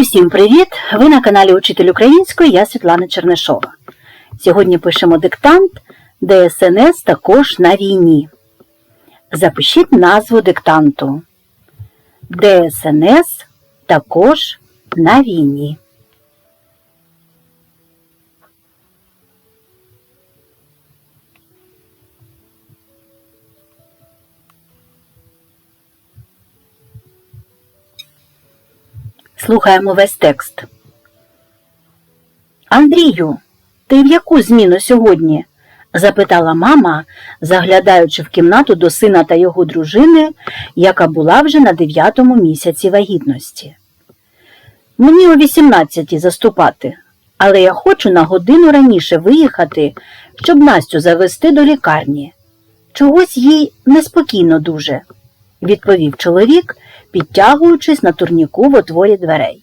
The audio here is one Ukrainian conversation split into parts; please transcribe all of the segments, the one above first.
Усім привіт! Ви на каналі Учитель української, я Світлана Чернишова. Сьогодні пишемо диктант ДСНС також на війні. Запишіть назву диктанту. ДСНС також на війні. Слухаємо весь текст. Андрію, ти в яку зміну сьогодні? запитала мама, заглядаючи в кімнату до сина та його дружини, яка була вже на дев'ятому місяці вагітності. Мені о вісімнадцятій заступати, але я хочу на годину раніше виїхати, щоб Настю завести до лікарні. Чогось їй неспокійно дуже, відповів чоловік, підтягуючись на турніку в отворі дверей.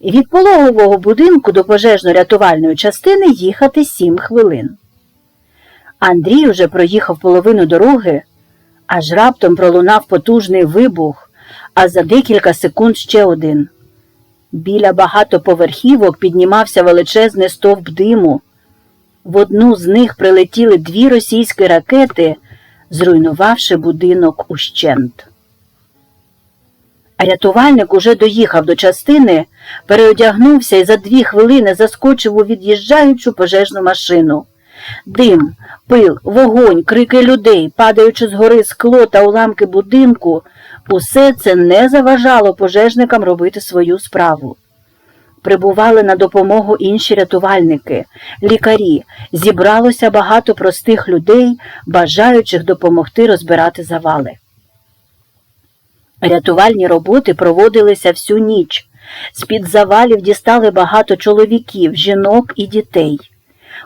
Від пологового будинку до пожежно-рятувальної частини їхати сім хвилин. Андрій уже проїхав половину дороги, аж раптом пролунав потужний вибух, а за декілька секунд ще один. Біля багатоповерхівок піднімався величезний стовп диму. В одну з них прилетіли дві російські ракети, зруйнувавши будинок ущент. Рятувальник уже доїхав до частини, переодягнувся і за дві хвилини заскочив у від'їжджаючу пожежну машину. Дим, пил, вогонь, крики людей, падаючи з гори скло та уламки будинку, усе це не заважало пожежникам робити свою справу. Прибували на допомогу інші рятувальники, лікарі, зібралося багато простих людей, бажаючих допомогти розбирати завали. Рятувальні роботи проводилися всю ніч. З-під завалів дістали багато чоловіків, жінок і дітей.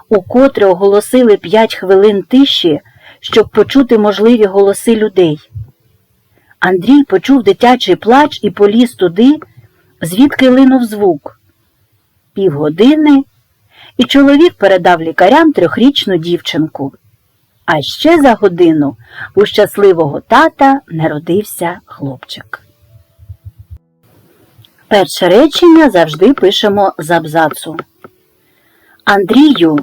Укотре оголосили п'ять хвилин тиші, щоб почути можливі голоси людей. Андрій почув дитячий плач і поліз туди, звідки линув звук. Півгодини, і чоловік передав лікарям трьохрічну дівчинку. А ще за годину у щасливого тата народився хлопчик. Перше речення завжди пишемо з абзацу. Андрію,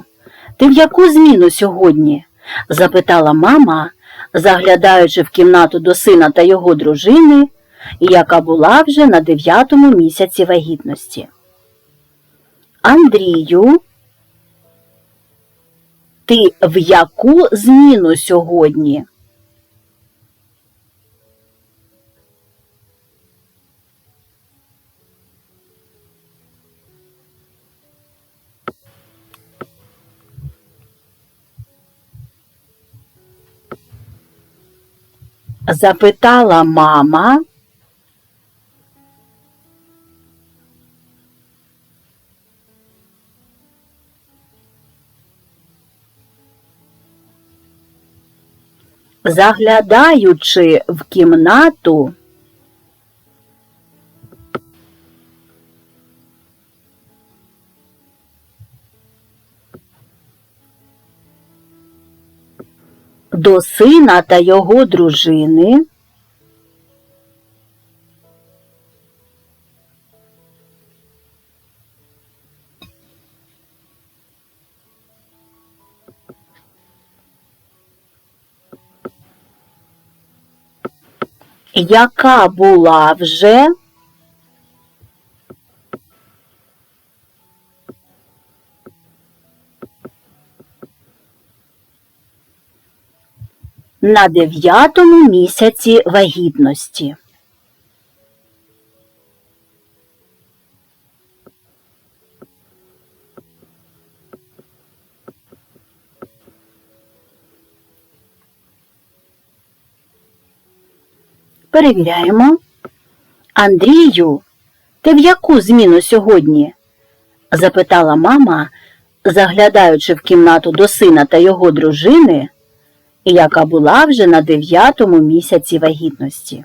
ти в яку зміну сьогодні? запитала мама, заглядаючи в кімнату до сина та його дружини, яка була вже на дев'ятому місяці вагітності. Андрію, ти в яку зміну сьогодні? Запитала мама. Заглядаючи в кімнату, до сина та його дружини, яка була вже на дев'ятому місяці вагітності. Перевіряємо. Андрію, ти в яку зміну сьогодні? запитала мама, заглядаючи в кімнату до сина та його дружини, яка була вже на дев'ятому місяці вагітності.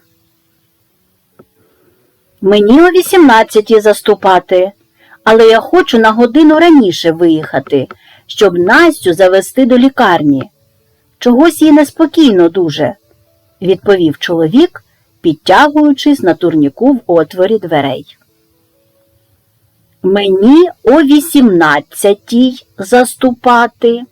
Мені о вісімнадцятій заступати, але я хочу на годину раніше виїхати, щоб Настю завести до лікарні. Чогось їй неспокійно дуже, відповів чоловік, підтягуючись на турніку в отворі дверей. Мені о вісімнадцятій заступати.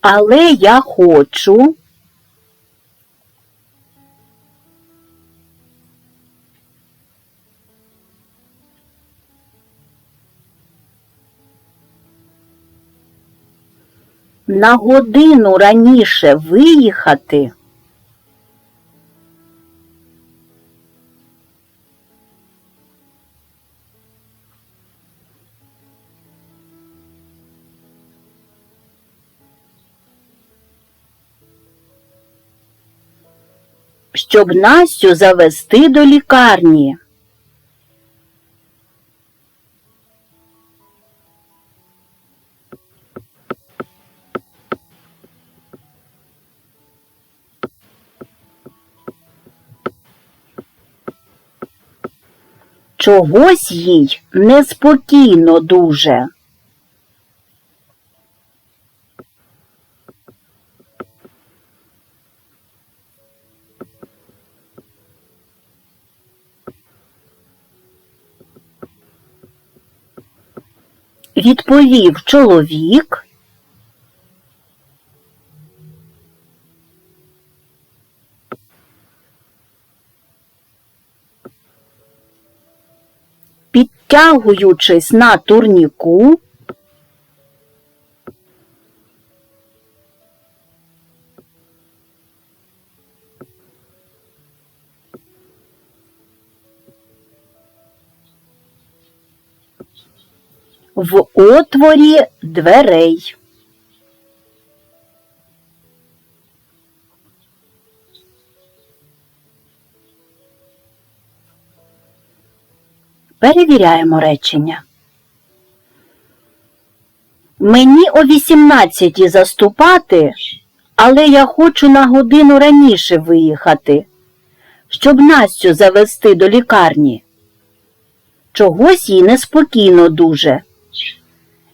Але я хочу. На годину раніше виїхати. щоб Настю завести до лікарні. Чогось їй неспокійно дуже. Відповів чоловік. Підтягуючись на турніку, в отворі дверей. Перевіряємо речення. Мені о 18 заступати, але я хочу на годину раніше виїхати, щоб Настю завести до лікарні. Чогось їй неспокійно дуже,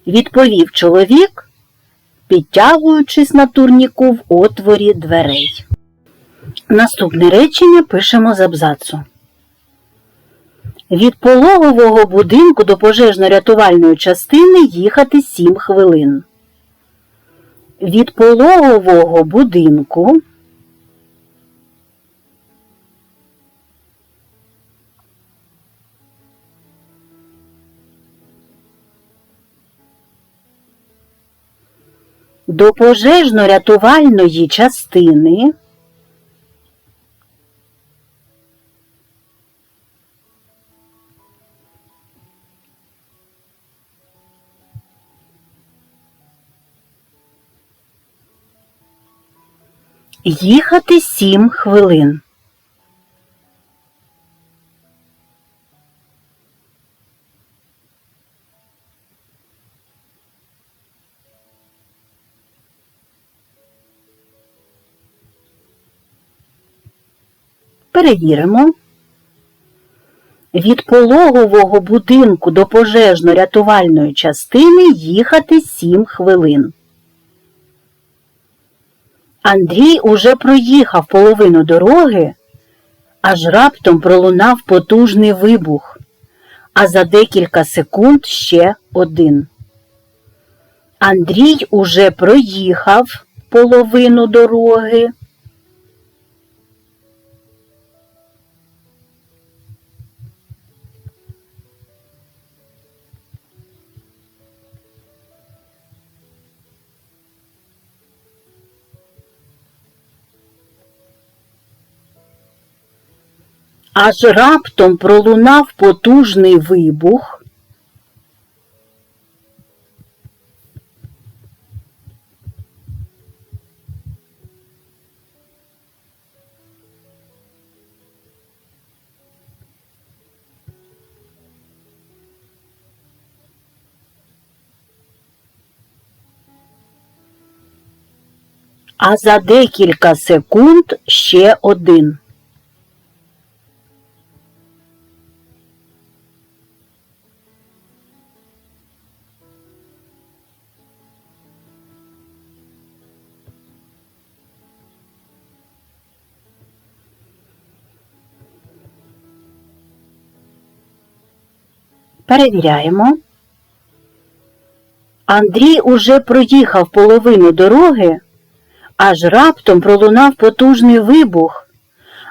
відповів чоловік, підтягуючись на турніку в отворі дверей. Наступне речення пишемо з абзацу. Від пологового будинку до пожежно-рятувальної частини їхати 7 хвилин. Від пологового будинку до пожежно-рятувальної частини їхати 7 хвилин. Перевіримо. Від пологового будинку до пожежно-рятувальної частини їхати 7 хвилин. Андрій уже проїхав половину дороги, аж раптом пролунав потужний вибух, а за декілька секунд ще один. Андрій уже проїхав половину дороги. Аж раптом пролунав потужний вибух. А за декілька секунд ще один. Перевіряємо. Андрій уже проїхав половину дороги, аж раптом пролунав потужний вибух,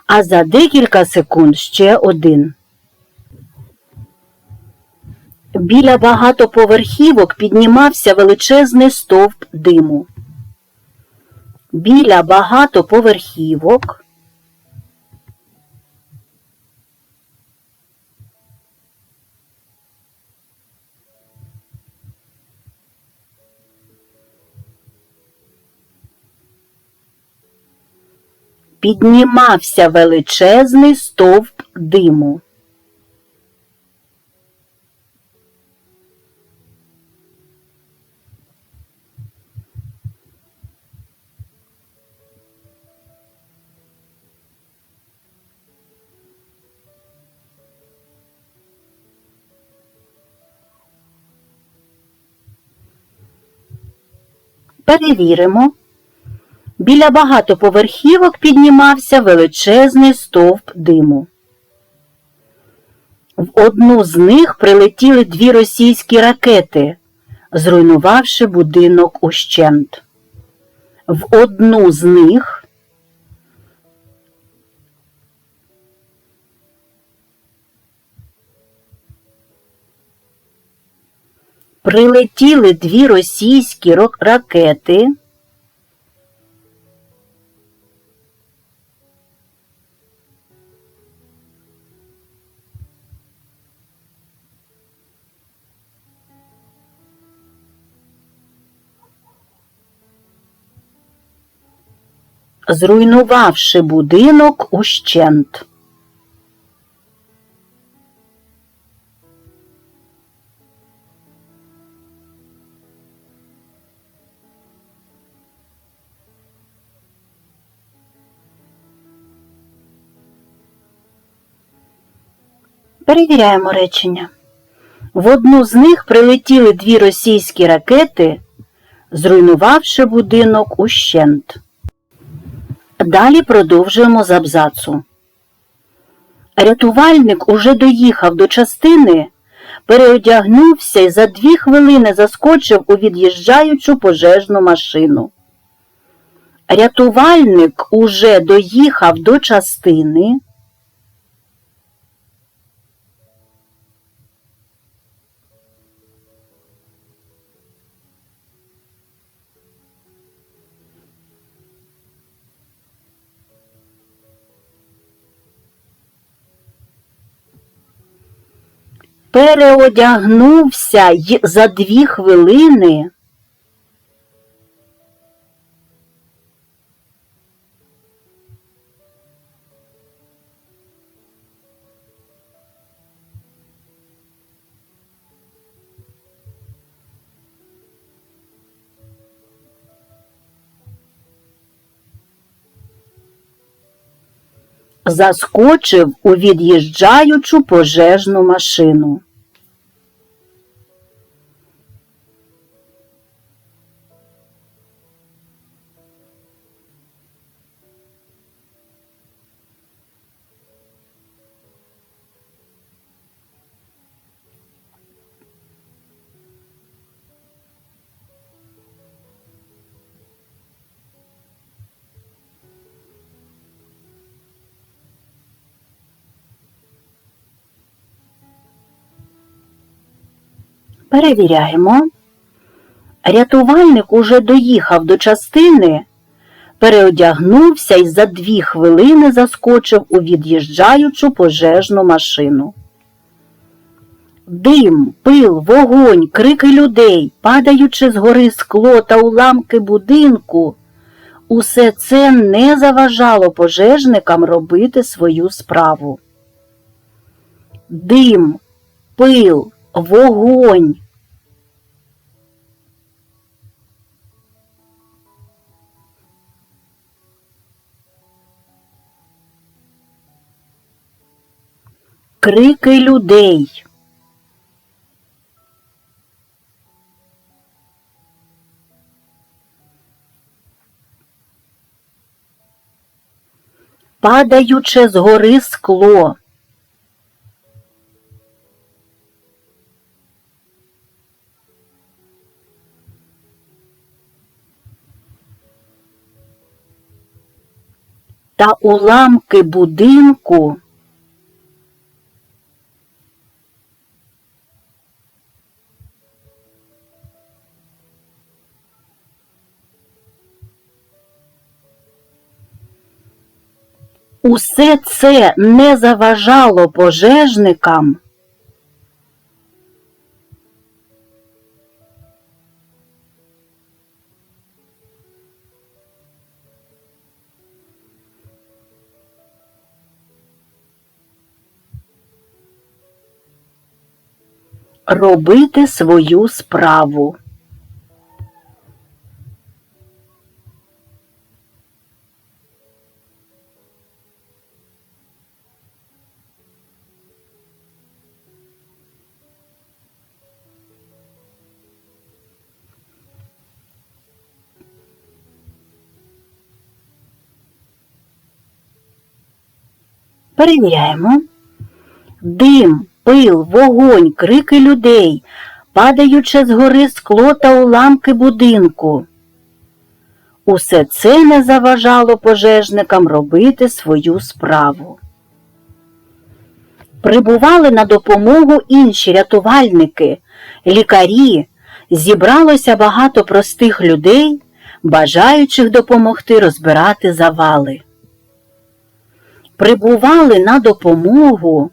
а за декілька секунд ще один. Біля багатоповерхівок піднімався величезний стовп диму. Біля багатоповерхівок піднімався величезний стовп диму. Перевіримо. Біля багатоповерхівок піднімався величезний стовп диму. В одну з них прилетіли дві російські ракети, зруйнувавши будинок ущент. В одну з них прилетіли дві російські ро- ракети. Зруйнувавши будинок ущент. Перевіряємо речення. В одну з них прилетіли дві російські ракети, зруйнувавши будинок ущент. Далі продовжуємо з абзацу. Рятувальник уже доїхав до частини, переодягнувся і за дві хвилини заскочив у від'їжджаючу пожежну машину. Рятувальник уже доїхав до частини. Переодягнувся й за дві хвилини. Заскочив у від'їжджаючу пожежну машину. Перевіряємо. Рятувальник уже доїхав до частини, переодягнувся і за дві хвилини заскочив у від'їжджаючу пожежну машину. Дим, пил, вогонь, крики людей, падаючи з гори скло та уламки будинку, усе це не заважало пожежникам робити свою справу. Дим, пил, вогонь. крики людей. Падаюче з гори скло. Та уламки будинку Усе це не заважало пожежникам робити свою справу. Перевіряємо. Дим, пил, вогонь, крики людей, падаюче з гори скло та уламки будинку. Усе це не заважало пожежникам робити свою справу. Прибували на допомогу інші рятувальники, лікарі, зібралося багато простих людей, бажаючих допомогти розбирати завали. Прибували на допомогу.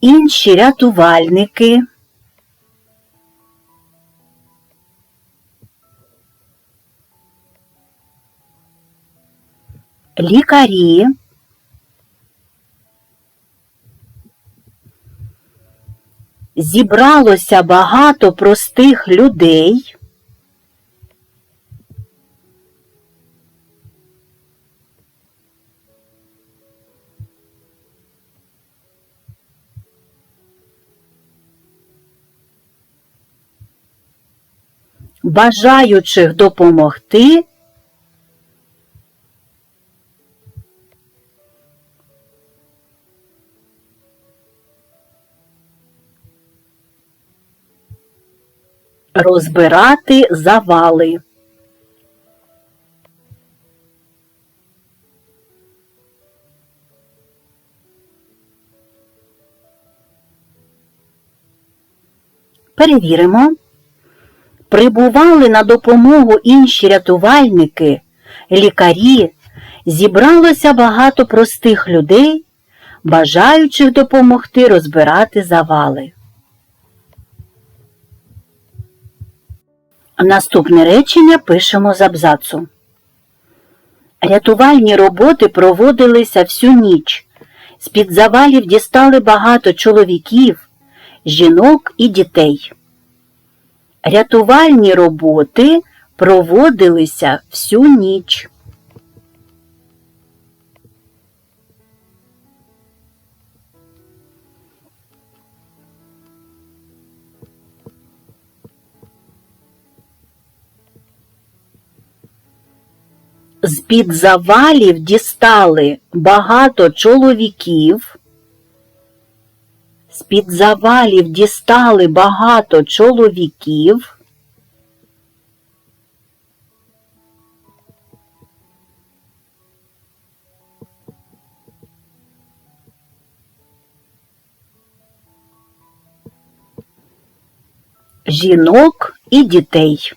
Інші рятувальники, лікарі, зібралося багато простих людей. бажаючих допомогти. Розбирати завали. Перевіримо. Прибували на допомогу інші рятувальники, лікарі, зібралося багато простих людей, бажаючих допомогти розбирати завали. Наступне речення пишемо з абзацу. Рятувальні роботи проводилися всю ніч. З-під завалів дістали багато чоловіків, жінок і дітей. Рятувальні роботи проводилися всю ніч. З-під завалів дістали багато чоловіків. З-під завалів дістали багато чоловіків. Жінок і дітей.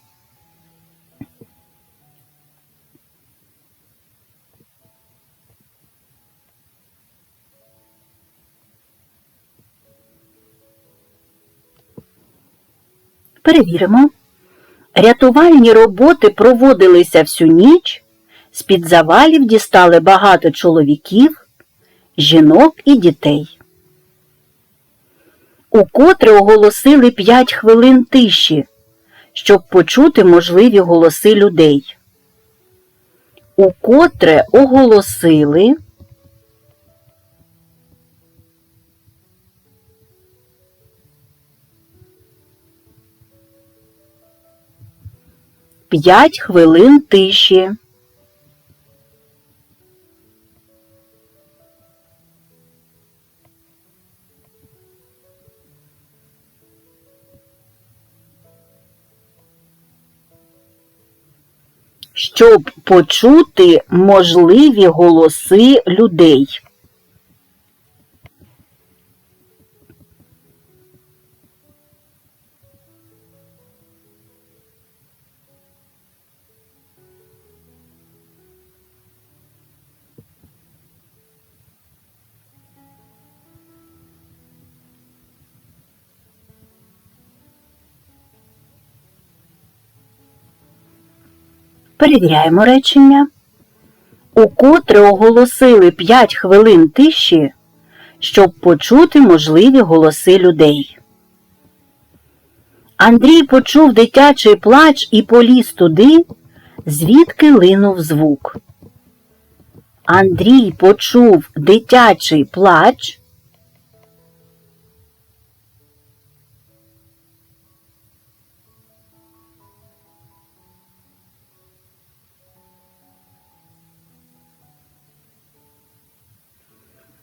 Перевіримо. Рятувальні роботи проводилися всю ніч, з-під завалів дістали багато чоловіків, жінок і дітей. Укотре оголосили п'ять хвилин тиші, щоб почути можливі голоси людей. Укотре оголосили. П'ять хвилин тиші. Щоб почути можливі голоси людей. Перевіряємо речення. Укотре оголосили 5 хвилин тиші, щоб почути можливі голоси людей. Андрій почув дитячий плач і поліз туди, звідки линув звук. Андрій почув дитячий плач.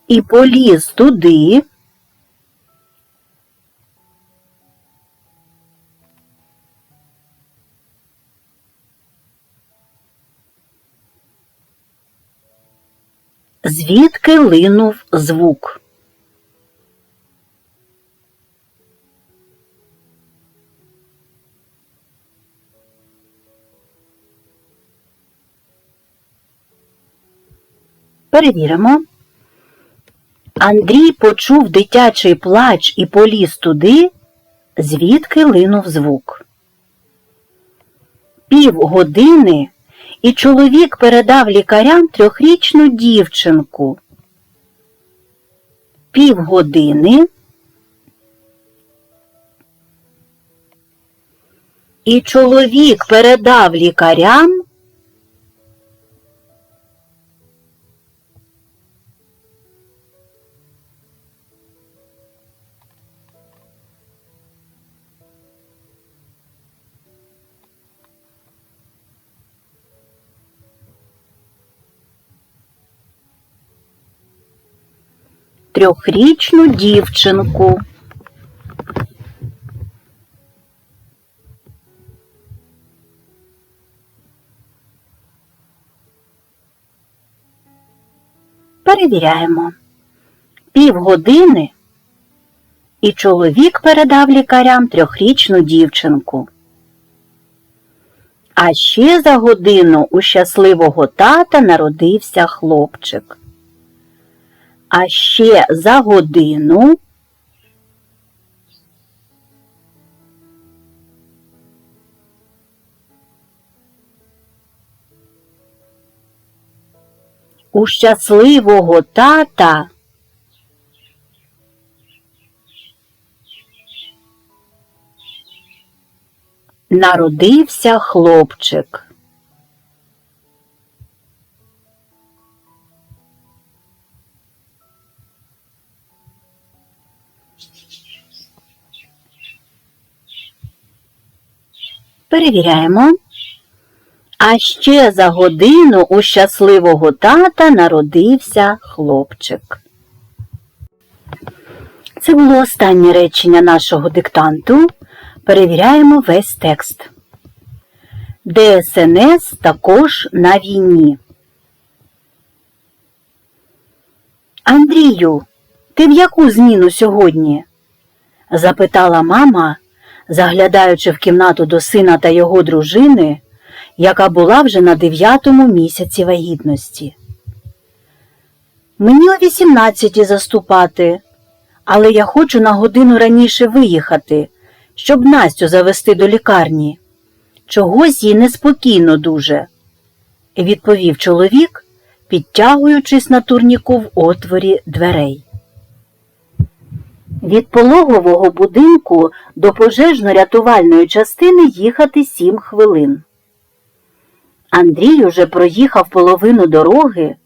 І поліз туди. Звідки линув звук? Перевіримо. Андрій почув дитячий плач і поліз туди, звідки линув звук. Півгодини і чоловік передав лікарям трьохрічну дівчинку. Півгодини і чоловік передав лікарям трьохрічну дівчинку. Перевіряємо. Півгодини і чоловік передав лікарям трьохрічну дівчинку. А ще за годину у щасливого тата народився хлопчик. А ще за годину у щасливого тата народився хлопчик. Перевіряємо. А ще за годину у щасливого тата народився хлопчик. Це було останнє речення нашого диктанту. Перевіряємо весь текст. ДСНС також на війні. Андрію, ти в яку зміну сьогодні? запитала мама, заглядаючи в кімнату до сина та його дружини, яка була вже на дев'ятому місяці вагітності. Мені о вісімнадцяті заступати, але я хочу на годину раніше виїхати, щоб Настю завести до лікарні. Чогось їй неспокійно дуже, відповів чоловік, підтягуючись на турніку в отворі дверей. Від пологового будинку до пожежно-рятувальної частини їхати сім хвилин. Андрій уже проїхав половину дороги,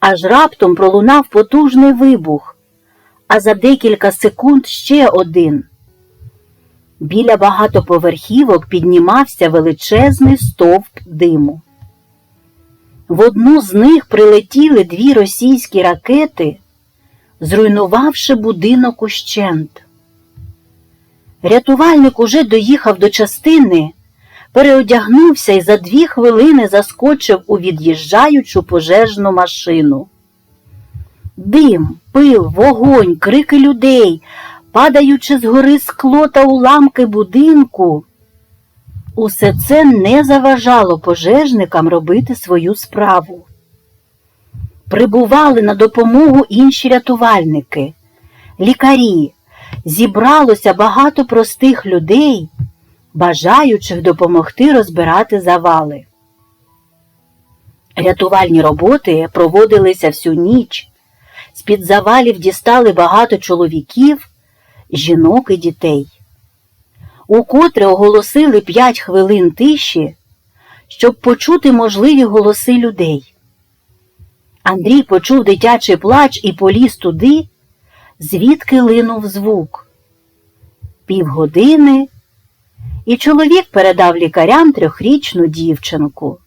аж раптом пролунав потужний вибух, а за декілька секунд ще один. Біля багатоповерхівок піднімався величезний стовп диму. В одну з них прилетіли дві російські ракети, зруйнувавши будинок ущент. Рятувальник уже доїхав до частини, переодягнувся і за дві хвилини заскочив у від'їжджаючу пожежну машину. Дим, пил, вогонь, крики людей, падаючи з гори скло та уламки будинку. Усе це не заважало пожежникам робити свою справу. Прибували на допомогу інші рятувальники, лікарі. Зібралося багато простих людей, бажаючих допомогти розбирати завали. Рятувальні роботи проводилися всю ніч. З-під завалів дістали багато чоловіків, жінок і дітей. Укотре оголосили п'ять хвилин тиші, щоб почути можливі голоси людей. Андрій почув дитячий плач і поліз туди, звідки линув звук. Півгодини, і чоловік передав лікарям трьохрічну дівчинку.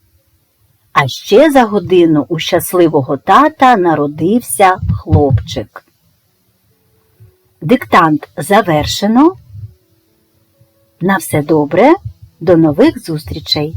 А ще за годину у щасливого тата народився хлопчик. Диктант завершено. На все добре, до нових зустрічей!